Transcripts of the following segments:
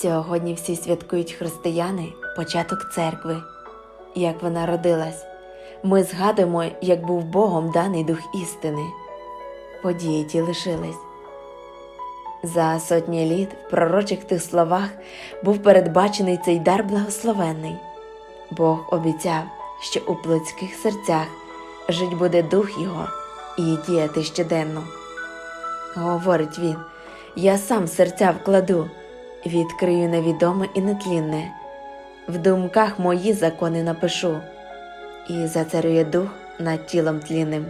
Сьогодні всі святкують християни початок церкви, як вона родилась. Ми згадуємо, як був Богом даний дух істини. Події ті лишились. За сотні літ в пророчих тих словах був передбачений цей дар благословенний. Бог обіцяв, що у плотських серцях жить буде дух Його і діяти щоденно. Говорить він, я сам серця вкладу, відкрию невідоме і нетлінне, в думках мої закони напишу, і зацарює дух над тілом тлінним.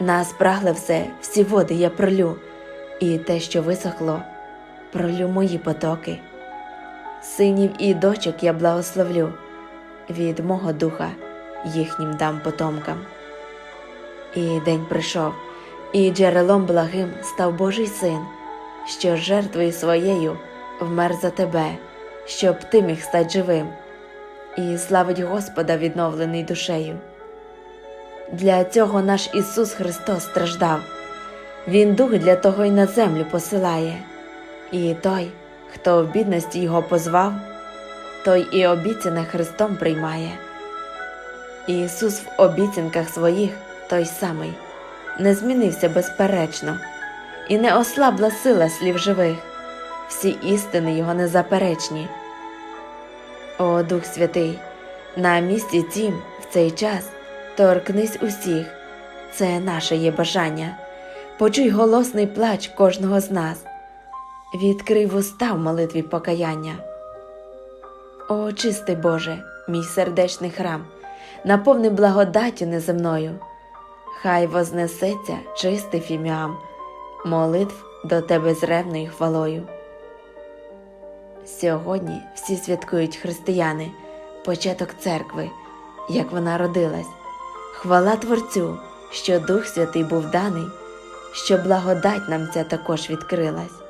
На спрагле все, всі води я пролю, і те, що висохло, пролю мої потоки. Синів і дочок я благословлю, від мого духа їхнім дам потомкам. І день прийшов, і джерелом благим став Божий син, що жертвою своєю вмер за тебе, щоб ти міг стати живим, і славить Господа відновлений душею. Для цього наш Ісус Христос страждав, Він дух для того й на землю посилає, і той, хто в бідності Його позвав, той і обіцяне Христом приймає. Ісус в обіцянках своїх той самий, не змінився безперечно, і не ослабла сила слів живих, всі істини Його незаперечні. О Дух Святий, на місці тім в цей час торкнись усіх, це наше є бажання. Почуй голосний плач кожного з нас, відкрий вуста в молитві покаяння. О, чистий Боже, мій сердечний храм, наповни благодаттю неземною, хай вознесеться чистий фіміам, молитв до Тебе з ревною хвалою. Сьогодні всі святкують християни, початок церкви, як вона родилась, хвала Творцю, що Дух Святий був даний, що благодать нам ця також відкрилась.